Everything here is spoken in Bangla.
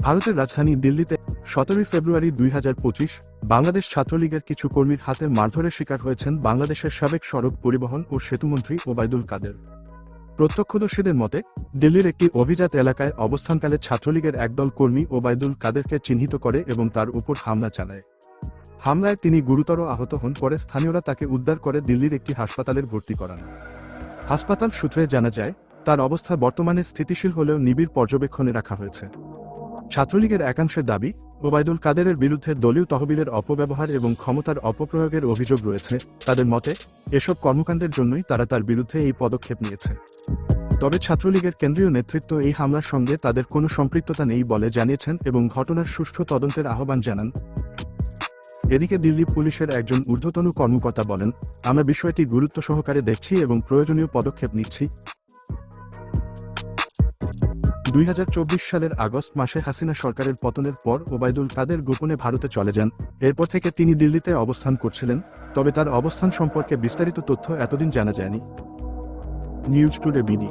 ভারতের রাজধানী দিল্লিতে সতেরোই ফেব্রুয়ারি দুই হাজার পঁচিশ বাংলাদেশ ছাত্রলীগের কিছু কর্মীর হাতে মারধরের শিকার হয়েছেন বাংলাদেশের সাবেক সড়ক পরিবহন ও সেতুমন্ত্রী ওবায়দুল কাদের। প্রত্যক্ষদর্শীদের মতে, দিল্লির একটি অভিজাত এলাকায় অবস্থানকালে ছাত্রলীগের একদল কর্মী ওবায়দুল কাদেরকে চিহ্নিত করে এবং তার উপর হামলা চালায়। হামলায় তিনি গুরুতর আহত হন, পরে স্থানীয়রা তাকে উদ্ধার করে দিল্লির একটি হাসপাতালের ভর্তি করান। হাসপাতাল সূত্রে জানা যায়, তার অবস্থা বর্তমানে স্থিতিশীল হলেও নিবিড় পর্যবেক্ষণে রাখা হয়েছে। ছাত্রলীগের একাংশের দাবি, ওবায়দুল কাদেরের বিরুদ্ধে দলীয় তহবিলের অপব্যবহার এবং ক্ষমতার অপপ্রয়োগের অভিযোগ রয়েছে। তাদের মতে, এসব কর্মকাণ্ডের জন্যই তারা তার বিরুদ্ধে এই পদক্ষেপ নিয়েছে। তবে ছাত্রলীগের কেন্দ্রীয় নেতৃত্ব এই হামলার সঙ্গে তাদের কোনো সম্পৃক্ততা নেই বলে জানিয়েছেন এবং ঘটনার সুষ্ঠু তদন্তের আহ্বান জানান। এদিকে দিল্লি পুলিশের একজন ঊর্ধ্বতন কর্মকর্তা বলেন, আমরা বিষয়টি গুরুত্ব সহকারে দেখছি এবং প্রয়োজনীয় পদক্ষেপ নিচ্ছি। দুই হাজার চব্বিশ সালের আগস্ট মাসে হাসিনা সরকারের পতনের পর ওবায়দুল কাদের গোপনে ভারতে চলে যান। এরপর থেকে তিনি দিল্লিতে অবস্থান করছিলেন, তবে তার অবস্থান সম্পর্কে বিস্তারিত তথ্য এতদিন জানা যায়নি। News today BD.